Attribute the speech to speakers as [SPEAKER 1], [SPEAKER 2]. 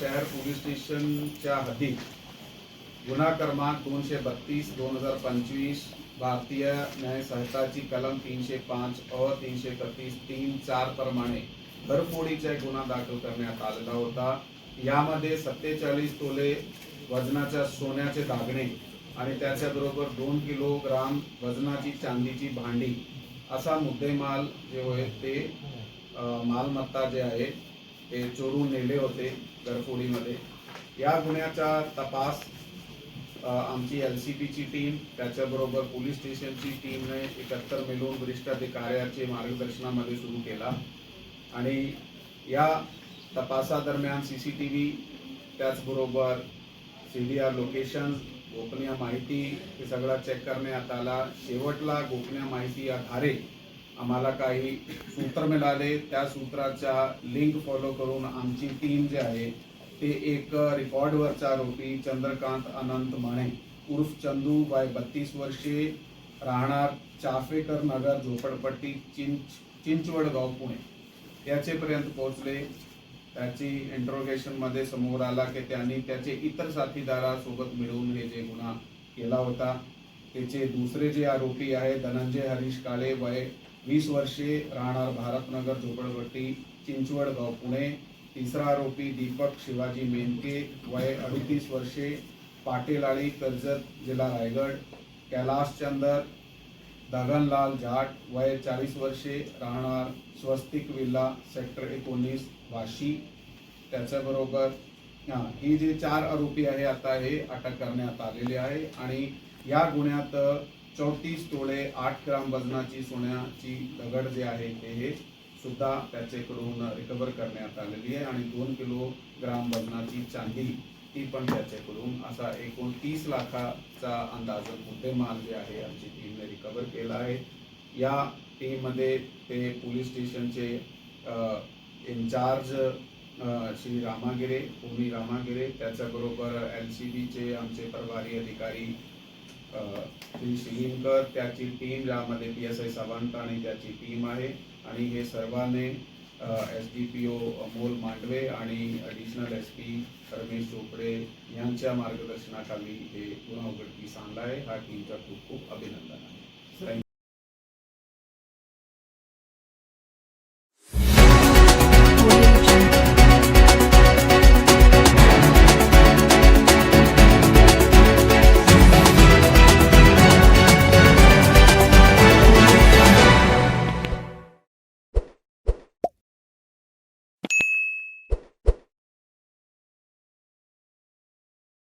[SPEAKER 1] स्टेशनच्या हद्दीत गुन्हा क्रमांक दोनशे बत्तीस दोन हजार पंचवीस भारतीय न्याय संहिताची कलम तीनशे पाच अ तीनशे एकतीस तीन चार प्रमाणे घरफोडीचा गुन्हा दाखल करण्यात आलेला होता. यामध्ये सत्तेचाळीस तोले वजनाच्या सोन्याचे दागणे आणि त्याच्याबरोबर दोन किलोग्राम वजनाची चांदीची भांडी असा मुद्देमाल जे आहे ते मालमत्ता जे आहे ते चोरून नेले होते घरफोडीमध्ये. या गुन्ह्याचा तपास आमची एल सी पीची टीम त्याच्याबरोबर पोलीस स्टेशनची टीमने एकत्र मिळून वरिष्ठ अधिकाऱ्याचे मार्गदर्शनामध्ये सुरू केला. आणि या तपासादरम्यान सी सी टी व्ही त्याचबरोबर सी डी आर लोकेशन गोपनीय माहिती हे सगळं चेक करण्यात आला. शेवटला गोपनीय माहिती आधारे आम्हाला काही सूत्र मिळाले. त्या सूत्राच्या लिंक फॉलो करून आमची टीम जे आहे ते एक रेकॉर्डवरचा आरोपी चंद्रकांत अनंत माने उर्फ चंदू बाय बत्तीस वर्षे राहणार चाफेकर नगर झोपडपट्टी चिंच चिंचवड गाव पुणे. याचेपर्यंत पोहोचले. त्याची इंट्रोगेशनमध्ये समोर आला की त्यांनी त्याचे इतर साथीदारासोबत मिळून हे जे गुन्हा केला होता त्याचे दुसरे जे आरोपी आहे धनंजय हरीश काळे वय वीस वर्षे राहणार भारतनगर झोपडपट्टी चिंचवड गाव पुणे. तिसरा आरोपी दीपक शिवाजी मेनके वय अडतीस वर्षे पाटेलाळी कर्जत जिल्हा रायगड. कैलाश चंदर दगनलाल जाट वय चाळीस वर्षे राहणार स्वस्तिक विल्ला सेक्टर एकोणीस वाशी. त्याच्याबरोबर हां ही जे चार आरोपी आहे आता हे अटक करण्यात आलेले आहे. आणि या गुन्ह्यात चौतीस तोळे आठ ग्राम वजनाची सोन्याची दगड जे आहे ते हे सुद्धा त्याच्याकडून रिकवर करण्यात आलेली आहे आणि दोन किलो ग्राम वजनाची चांदी ती पण त्याच्याकडून असा एकूण तीस लाखाचा अंदाज मुद्देमाल जे आहे आमची टीमने रिकवर केला आहे. या टीममध्ये ते पोलीस स्टेशनचे इन्चार्ज श्री रामागिरे होमी रामागिरे त्याच्याबरोबर एल सी बीचे आमचे प्रभारी अधिकारी श्री शिलीमकर त्याची टीम ज्यामध्ये पी एस आय सावंत आणि त्याची टीम आहे. आणि हे सर्वांनी S D P O Amol Mandave आणि additional S P Ramesh Chopde यांच्या मार्गदर्शनाखाली हे गुन्हा उघडकीस आणला आहे. हा टीमचा खूप खूप अभिनंदन आहे.